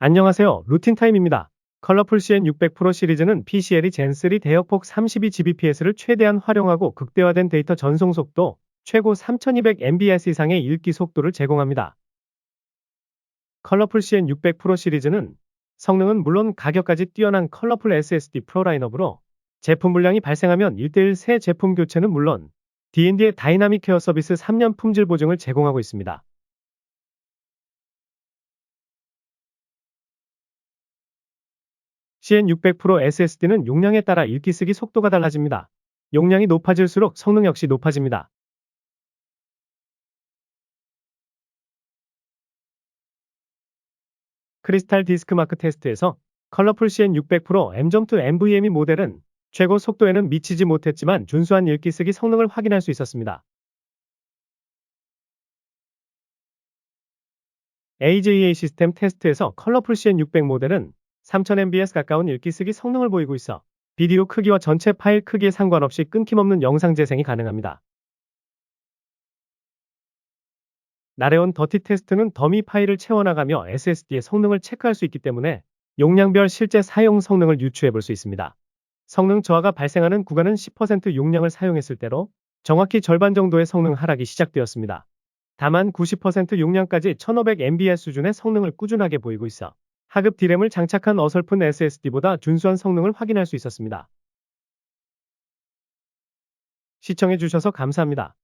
안녕하세요. 루틴타임입니다. 컬러풀 CN600 프로 시리즈는 PCL이 젠3 대역폭 32gbps를 최대한 활용하고 극대화된 데이터 전송 속도 최고 3200mbps 이상의 읽기 속도를 제공합니다. 컬러풀 CN600 프로 시리즈는 성능은 물론 가격까지 뛰어난 컬러풀 SSD 프로 라인업으로 제품 불량이 발생하면 1대1 새 제품 교체는 물론 D&D의 다이나믹 케어 서비스 3년 품질 보증을 제공하고 있습니다. CN600 프로 SSD는 용량에 따라 읽기 쓰기 속도가 달라집니다. 용량이 높아질수록 성능 역시 높아집니다. 크리스탈 디스크 마크 테스트에서 컬러풀 CN600 프로 M.2 NVMe 모델은 최고 속도에는 미치지 못했지만 준수한 읽기 쓰기 성능을 확인할 수 있었습니다. AJA 시스템 테스트에서 컬러풀 CN600 모델은 3000mbs 가까운 읽기 쓰기 성능을 보이고 있어 비디오 크기와 전체 파일 크기에 상관없이 끊김없는 영상 재생이 가능합니다. 나레온 더티 테스트는 더미 파일을 채워나가며 SSD의 성능을 체크할 수 있기 때문에 용량별 실제 사용 성능을 유추해 볼 수 있습니다. 성능 저하가 발생하는 구간은 10% 용량을 사용했을 때로 정확히 절반 정도의 성능 하락이 시작되었습니다. 다만 90% 용량까지 1500mbs 수준의 성능을 꾸준하게 보이고 있어 하급 D램을 장착한 어설픈 SSD보다 준수한 성능을 확인할 수 있었습니다. 시청해주셔서 감사합니다.